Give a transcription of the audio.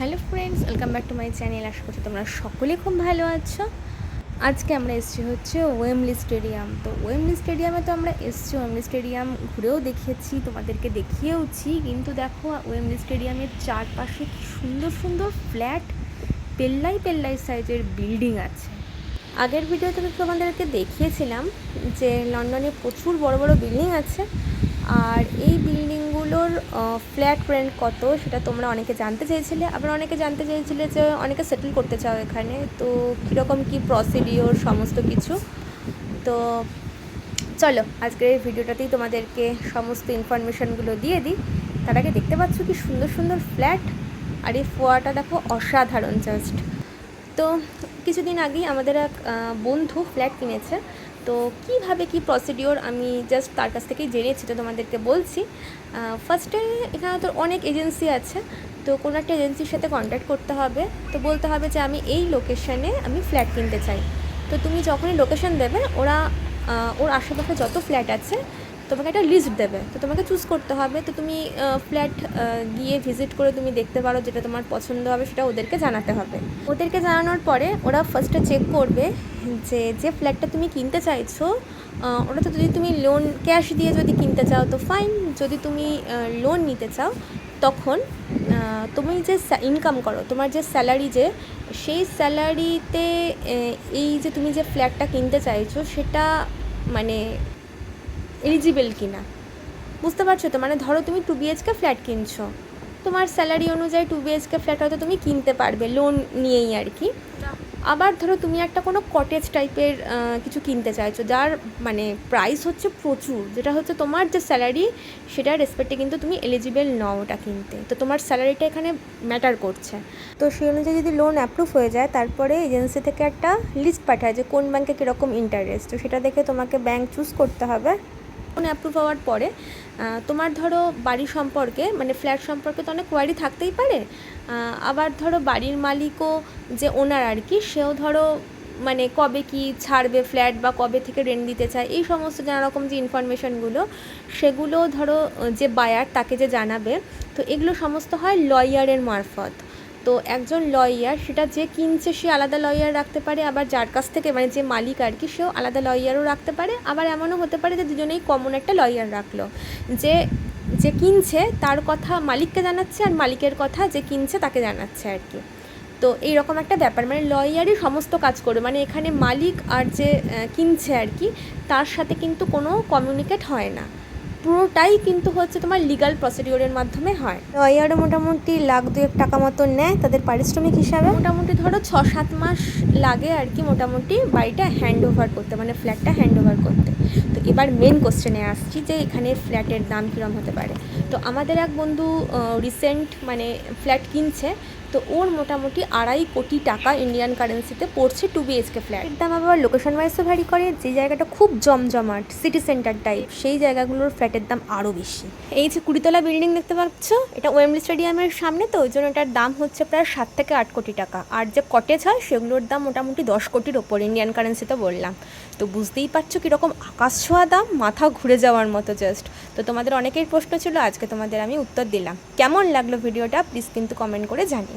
Hello friends, welcome back to my channel. আশা করছি তোমরা সকলে খুব ভালো আছো। আজকে আমরা এসেছি হচ্ছে ওয়েমলি স্টেডিয়াম তো ওয়েমলি স্টেডিয়ামে তো আমরা এসেছি ওয়েমলি স্টেডিয়াম ঘুরেও দেখিয়েছি তোমাদেরকে দেখিয়েওছি। কিন্তু দেখো ওয়েমলি স্টেডিয়ামের চারপাশে কি সুন্দর সুন্দর ফ্ল্যাট পেল্লাই পেল্লাই সাইজের বিল্ডিং আছে। আগের ভিডিওতে তো তোমাদেরকে দেখিয়েছিলাম যে লন্ডনে প্রচুর বড় বড় বিল্ডিং আছে। আর এই বিল্ডিংগুলোর ফ্ল্যাট রেন্ট কত সেটা তোমরা অনেকে জানতে চেয়েছিলে। আবার অনেকে জানতে চেয়েছিলে যে অনেকে সেটেল করতে চাও এখানে। তো কীরকম কী প্রসিডিওর সমস্ত কিছু? তো চলো, আজকের এই ভিডিওটাতেই তোমাদেরকে সমস্ত ইনফরমেশানগুলো দিয়ে দিই। তার আগে দেখতে পাচ্ছ কি সুন্দর সুন্দর ফ্ল্যাট আর এই ফোয়াটা দেখো অসাধারণ জাস্ট তো কিছুদিন আগেই আমাদের এক বন্ধু ফ্ল্যাট কিনেছে। তো কীভাবে কি প্রসিডিওর আমি জাস্ট তার কাছ থেকেই জেনেছি তো তোমাদেরকে বলছি। ফার্স্টে এখানে তো অনেক এজেন্সি আছে, তো কোনো একটা এজেন্সির সাথে কন্ট্যাক্ট করতে হবে। তো বলতে হবে যে আমি এই লোকেশানে আমি ফ্ল্যাট কিনতে চাই। তো তুমি যখনই লোকেশন দেবে, ওরা ওর আশেপাশে যত ফ্ল্যাট আছে তোমাকে একটা লিস্ট দেবে। তো তোমাকে চুজ করতে হবে। তো তুমি ফ্ল্যাট গিয়ে ভিজিট করে তুমি দেখতে পারো যেটা তোমার পছন্দ হবে, সেটা ওদেরকে জানাতে হবে। ওদেরকে জানানোর পরে ওরা ফার্স্টে চেক করবে যে যে ফ্ল্যাটটা তুমি কিনতে চাইছো ওটা তো যদি তুমি লোন ক্যাশ দিয়ে যদি কিনতে চাও, তো ফাইন যদি তুমি লোন নিতে চাও, তখন তুমি যে ইনকাম করো, তোমার যে স্যালারি যে, সেই স্যালারিতে এই যে তুমি যে ফ্ল্যাটটা কিনতে চাইছো, সেটা মানে এলিজিবল কিনা? বুঝতে পারছ তো? মানে ধরো তুমি টু বিএইচকে ফ্ল্যাট কিনছো। তোমার স্যালারি অনুযায়ী টু বিএইচকে ফ্ল্যাট হয়তো তুমি কিনতে পারবে লোন নিয়েই আর কি। আবার ধরো তুমি একটা কোনো কটেজ টাইপের কিছু কিনতে চাইছো যার মানে প্রাইস হচ্ছে প্রচুর যেটা হচ্ছে তোমার যে স্যালারি সেটার রেসপেক্টে কিন্তু তুমি এলিজিবেল নও ওটা কিনতে। তো তোমার স্যালারিটা এখানে ম্যাটার করছে। তো সেই অনুযায়ী যদি লোন অ্যাপ্রুভ হয়ে যায় তারপরে এজেন্সি থেকে একটা লিস্ট পাঠায় যে কোন ব্যাংকে কীরকম ইন্টারেস্ট তো সেটা দেখে তোমাকে ব্যাংক চুজ করতে হবে। অ্যাপ্রুভ হওয়ার পরে তোমার ধরো বাড়ি সম্পর্কে মানে ফ্ল্যাট সম্পর্কে তো অনেক কোয়ারি থাকতেই পারে আবার ধরো বাড়ির মালিকও যে ওনার আর কি, সেও ধরো মানে কবে কি ছাড়বে ফ্ল্যাট বা কবে থেকে রেন্ট দিতে চায়, এই সমস্ত নানা রকম যে ইনফরমেশনগুলো সেগুলো ধরো যে বায়ার তাকে যে জানাবে, তো এগুলো সমস্ত হয় লয়ারের মারফত। তো একজন লয়ার সেটা যে কিনছে সে আলাদা লয়ার রাখতে পারে, আবার যার কাছ থেকে মানে যে মালিক আর কি, সেও আলাদা লয়ারও রাখতে পারে। আবার এমনও হতে পারে যে দুজনেই কমন একটা লয়ার রাখল। যে যে কিনছে তার কথা মালিককে জানাচ্ছে আর মালিকের কথা যে কিনছে তাকে জানাচ্ছে আর কি। তো এইরকম একটা ব্যাপার। মানে লয়ারই সমস্ত কাজ করবে। মানে এখানে মালিক আর যে কিনছে আর কি, তার সাথে কিন্তু কোনো কমিউনিকেট হয় না। পুরোটাই কিন্তু হচ্ছে তোমার লিগাল প্রসিডিওরের মাধ্যমে হয়। লয়ারও মোটামুটি লাখ দুয়েক টাকা মতো নেয় তাদের পারিশ্রমিক হিসাবে। মোটামুটি ধরো ছ সাত মাস লাগে আর কি মোটামুটি বাড়িটা হ্যান্ড ওভার করতে মানে ফ্ল্যাটটা হ্যান্ড ওভার করতে। তো এবার মেন কোশ্চেনে আসছি যে এখানে ফ্ল্যাটের দাম কীরকম হতে পারে। তো আমাদের এক বন্ধু রিসেন্ট মানে ফ্ল্যাট কিনছে, তো ওর মোটামুটি আড়াই কোটি টাকা ইন্ডিয়ান কারেন্সিতে পড়ছে টু বিএইচকে ফ্ল্যাট দাম আবার লোকেশন ওয়াইজও ভ্যারি করে, যে জায়গাটা খুব জমজমাট সিটি সেন্টার টাইপ সেই জায়গাগুলোর ফ্ল্যাটের দাম আরও বেশি। এই যে কুড়িতলা বিল্ডিং দেখতে পাচ্ছ, এটা ওয়েমলি স্টেডিয়ামের সামনে, তো ওই জন্য এটার দাম হচ্ছে প্রায় সাত থেকে আট কোটি টাকা। আর যে কটেজ হয়, সেগুলোর দাম মোটামুটি দশ কোটির ওপর ইন্ডিয়ান কারেন্সিতে বললাম। তো বুঝতেই পারছ কীরকম আকাশ ছোঁয়া দাম, মাথা ঘুরে যাওয়ার মতো জাস্ট তো তোমাদের অনেকেই প্রশ্ন ছিল, আজকে তোমাদের আমি উত্তর দিলাম। কেমন লাগল ভিডিওটা? প্লিজ কিন্তু কমেন্ট করে জানিও।